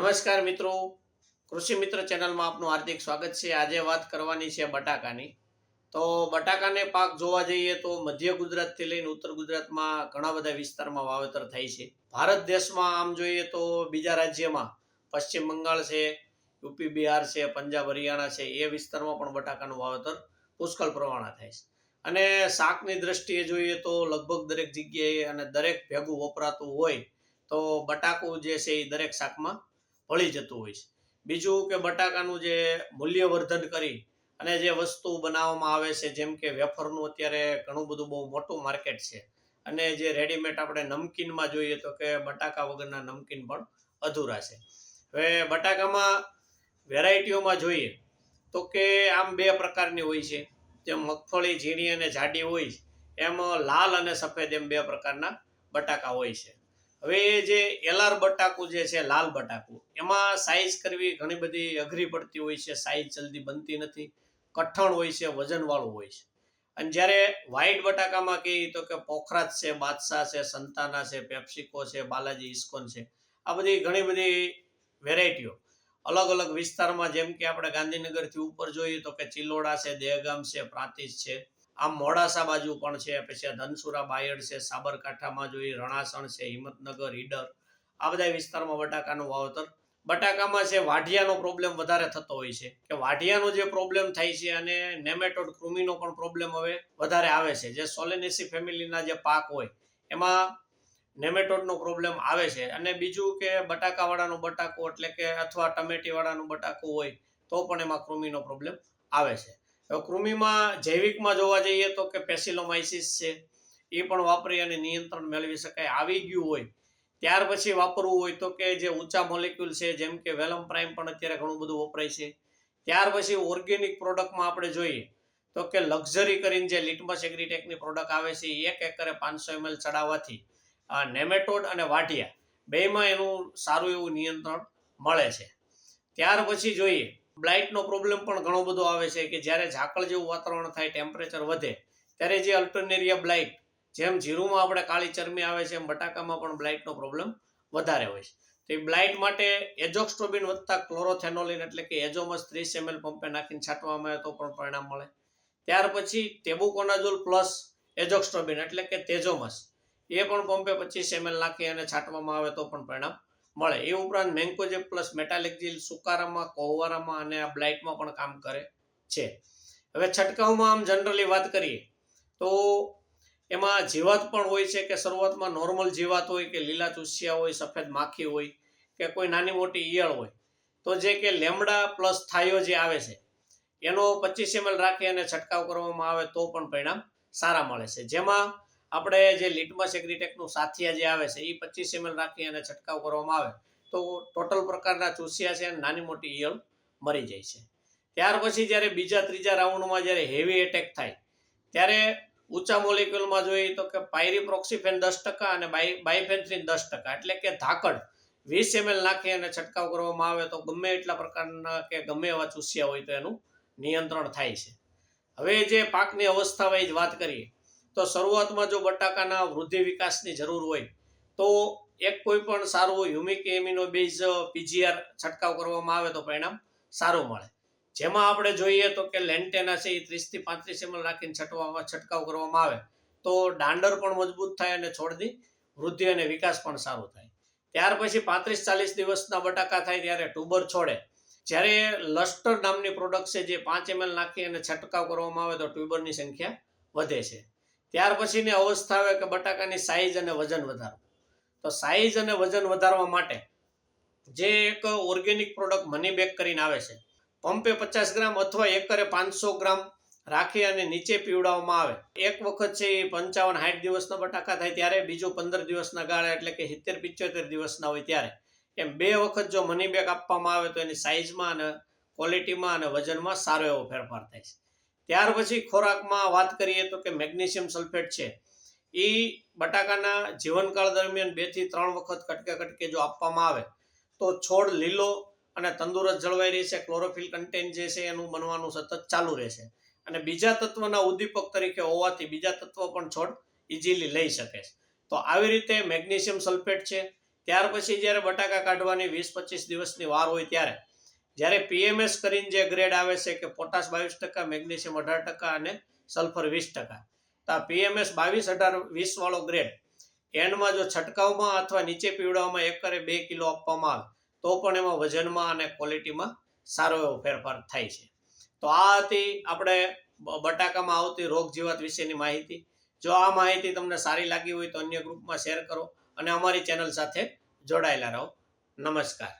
નમસ્કાર મિત્રો. કૃષિ મિત્ર ચેનલમાં આપનું હાર્દિક સ્વાગત છે. આજે વાત કરવાની છે બટાકાની. તો બટાકાને પાક જોવા જઈએ તો મધ્ય ગુજરાતથી લઈને ઉત્તર ગુજરાતમાં ઘણા બધા વિસ્તારમાં વાવેતર થાય છે. ભારત દેશમાં આમ જોઈએ તો બીજા રાજ્યમાં પશ્ચિમ બંગાળ છે યુપી બિહાર છે, પંજાબ, હરિયાણા છે, એ વિસ્તારમાં પણ બટાકાનું વાવેતર પુષ્કળ પ્રમાણમાં થાય છે. અને શાકની દ્રષ્ટિએ જોઈએ તો લગભગ દરેક જગ્યાએ અને દરેક ભેગું વપરાતું હોય તો બટાકું જે છે એ દરેક શાકમાં ભળી જતું હોય છે. બીજું કે બટાકાનું જે મૂલ્યવર્ધન કરી અને જે વસ્તુ બનાવવામાં આવે છે, જેમ કે વેફરનું અત્યારે ઘણું બધું બહુ મોટું માર્કેટ છે. અને જે રેડીમેડ આપણે નમકીનમાં જોઈએ તો કે બટાકા વગરના નમકીન પણ અધૂરા છે. હવે બટાકામાં વેરાયટીઓમાં જોઈએ તો કે આમ બે પ્રકારની હોય છે. જેમ મગફળી, ઝીણી અને જાડી હોય એમ લાલ અને સફેદ એમ બે પ્રકારના બટાકા હોય છે. હવે જે એલાર બટાકું જે છે, લાલ બટાકું, એમાં સાઈઝ કરવી ઘણી બધી અઘરી પડતી હોય છે સાઈઝ જલ્દી બનતી નથી, કઠણ હોય છે, વજનવાળું હોય છે. અને જ્યારે વ્હાઈટ બટાકામાં કહીએ તો કે પોખરાજ છે, બાદશાહ છે, સંતાના છે, પેપ્સિકો છે, બાલાજી ઇસ્કોન છે, આ બધી ઘણી બધી વેરાયટીઓ અલગ અલગ વિસ્તારમાં જેમ કે આપણે ગાંધીનગરથી ઉપર જોઈએ તો કે ચિલોડા છે, દહેગામ છે, પ્રાંતિજ છે. આમ મોડાસા બાજુ પણ છે, પછી ધનસુરા બાયડ છે, સાબરકાંઠામાં જોઈએ રણાસણ છે, હિંમતનગર, ઈડર, આ બધા વિસ્તારમાં બટાકાનું વાવતર. બટાકામાં છે, વાઢિયાનો પ્રોબ્લેમ વધારે થતો હોય છે. કે વાઢિયાનો જે પ્રોબ્લેમ થાય છે અને નેમેટોડ કૃમિનો પણ પ્રોબ્લેમ હવે વધારે આવે છે. જે સોલેનેસી ફેમિલીના જે પાક હોય, એમાં નેમેટોડનો પ્રોબ્લેમ આવે છે. અને બીજું કે બટાકાવાળાનો બટાકો, એટલે કે અથવા ટમેટીવાળાનું બટાકો હોય, તો પણ એમાં કૃમિનો પ્રોબ્લેમ આવે છે. કૃમિમાં, જૈવિકમાં જોવા જઈએ તો કે પેસિલોમાઇસિસ છે, એ પણ વાપરી અને નિયંત્રણ મેળવી શકાય આવી ગયું હોય. ત્યાર પછી વાપરવું હોય તો કે જે ઊંચા મોલેક્યુલ છે, જેમ કે વેલમ પ્રાઇમ પણ અત્યારે ઘણું બધું વપરાય છે. ત્યાર પછી ઓર્ગેનિક પ્રોડક્ટમાં આપણે જોઈએ તો કે લક્ઝરી કરીને જે લિટમસ એગ્રીટેકની પ્રોડક્ટ આવે છે એક એકરે પાંચસો એમએલ ચડાવવાથી નેમેટોડ અને વાટિયા બેમાં એનું સારું એવું નિયંત્રણ મળે છે. ત્યાર પછી જોઈએ બ્લાઇટનો પ્રોબ્લેમ પણ ઘણો બધો આવે છે કે જ્યારે ઝાકળ જેવું વાતાવરણ થાય, ટેમ્પરેચર વધે, ત્યારે જે અલ્ટરનેરિયા બ્લાઇટ, જેમ જીરુમાં આપણે કાળી ચરમી આવે છે, એમ બટાકામાં પણ બ્લાઇટનો પ્રોબ્લેમ વધારે હોય છે. તો એ બ્લાઇટ માટે એજોક્સ્ટ્રોબિન વધતા ક્લોરોથેનોલિન એટલે કે એજોમસ ત્રીસ એમએલ પંપે નાખીને છાંટવામાં આવે તો પણ પરિણામ મળે. ત્યાર પછી ટેબુકોનાઝોલ પ્લસ એજોક્સ્ટ્રોબિન એટલે કે તેજોમસ, એ પણ પંપે પચીસ એમએલ નાખી અને છાંટવામાં આવે તો પણ પરિણામ મળે. એ ઉપરાંત મેન્કોજેબ પ્લસ મેટાલિકજીલ સુકારામાં કોહવારામાં અને આ બ્લાઇટમાં પણ કામ કરે છે. હવે છંટકાવમાં આમ જનરલી વાત કરીએ તો એમાં જીવાત પણ હોય છે કે શરૂઆતમાં નોર્મલ જીવાત હોય કે લીલા ચૂસિયા હોય, સફેદ માખી હોય કે કોઈ નાની મોટી ઈયળ હોય. તો જે કે લેમડા પ્લસ થાયો જે આવે છે, એનો પચીસ એમએલ રાખી અને છંટકાવ કરવામાં આવે તો પણ પરિણામ સારા મળે છે. જેમાં આપણે જે લિટમસ એગ્રીટેકનું સાથિયા જે આવે છે, એ પચીસ એમએલ રાખી અને છંટકાવ કરવામાં આવે, તો ટોટલ પ્રકારના ચૂસિયા છે અને નાની મોટી ઈયળ મરી જાય છે. ત્યાર પછી જ્યારે બીજા ત્રીજા રાઉન્ડમાં જ્યારે હેવી એટેક થાય, ત્યારે ઊંચા મોલિક્યુલમાં જોઈએ તો કે પાયરીપ્રોક્સિફેન દસ ટકા અને બાય બાયફેન્થ્રીન દસ ટકા, એટલે કે ધાકડ વીસ એમએલ નાખી અને છંટકાવ કરવામાં આવે તો ગમે એટલા પ્રકારના કે ગમે એવા ચૂસિયા હોય તો એનું નિયંત્રણ થાય છે. હવે જે પાકની અવસ્થા જ વાત કરીએ તો શરૂઆતમાં જો બટાકાના વૃદ્ધિ વિકાસની જરૂર હોય, તો એક કોઈ પણ સારું હ્યુમિક એમિનો બેઝ પીજીઆર છંટકાવ કરવામાં આવે તો પરિણામ સારું મળે. જેમાં આપણે જોઈએ તો કે લેન્ટેના છે એ ત્રીસથી પાંત્રીસ એમએલ રાખીને છંટવામાં, છંટકાવ કરવામાં આવે, તો દાંડર પણ મજબૂત થાય અને છોડની વૃદ્ધિ અને વિકાસ પણ સારો થાય. ત્યાર પછી પાંત્રીસ ચાલીસ દિવસના બટાકા થાય ત્યારે ટુબર છોડે. જ્યારે લસ્ટર નામની પ્રોડક્ટ છે જે પાંચ એમએલ નાખી અને છંટકાવ કરવામાં આવે તો ટ્યુબરની સંખ્યા વધે છે. ત્યાર પછીની અવસ્થા આવે કે બટાકાની સાઇઝ અને વજન વધારવું. તો સાઇઝ અને વજન વધારવા માટે જે એક ઓર્ગેનિક પ્રોડક્ટ મની બેક કરીને આવે છે, પંપે પચાસ ગ્રામ અથવા એકરે પાંચસો ગ્રામ રાખી અને નીચે પીવડાવવામાં આવે. એક વખત છે એ પંચાવન સાઠ દિવસના બટાકા થાય ત્યારે, બીજું પંદર દિવસના ગાળા એટલે કે સિત્તેર, પિચોતેર દિવસના હોય ત્યારે. એમ બે વખત જો મની બેક આપવામાં આવે તો એની સાઇઝમાં અને ક્વોલિટીમાં અને વજનમાં સારો એવો ફેરફાર થાય છે. ત્યાર પછી ખોરાકમાં વાત કરીએ તો કે મેગ્નેશિયમ સલ્ફેટ છે. એ બટાકાના જીવનકાળ દરમિયાન બેથી ત્રણ વખત કટકે કટકે જો આપવામાં આવે, તો છોડ લીલો અને તંદુરસ્ત જળવાઈ રહેશે ક્લોરોફિલ કન્ટેન્ટ જે છે એનું બનવાનું સતત ચાલુ રહેશે. અને બીજા તત્વના ઉદ્દીપક તરીકે હોવાથી બીજા તત્વ પણ છોડ ઇઝીલી લઈ શકે છે. તો આવી રીતે મેગ્નેશિયમ સલ્ફેટ છે. ત્યાર પછી જ્યારે બટાકા કાઢવાની વીસ પચીસ દિવસની વાર હોય ત્યારે જ્યારે પીએમએસ કરીને જે ગ્રેડ આવે છે કે પોટાશ બાવીસ ટકા, મેગ્નેશિયમ અઢાર ટકા અને સલ્ફર વીસ ટકા. તો આ પીએમએસ બાવીસ, અઢાર, વીસ વાળો ગ્રેડ એન્ડમાં જો છંટકાવમાં અથવા નીચે પીવડાવવામાં એકરે બે કિલો આપવામાં આવે, તો પણ એમાં વજનમાં અને ક્વોલિટીમાં સારો એવો ફેરફાર થાય છે. તો આ હતી આપણે બટાકામાં આવતી રોગ જીવાત વિશેની માહિતી. જો આ માહિતી તમને સારી લાગી હોય તો અન્ય ગ્રુપમાં શેર કરો અને અમારી ચેનલ સાથે જોડાયેલા રહો. નમસ્કાર.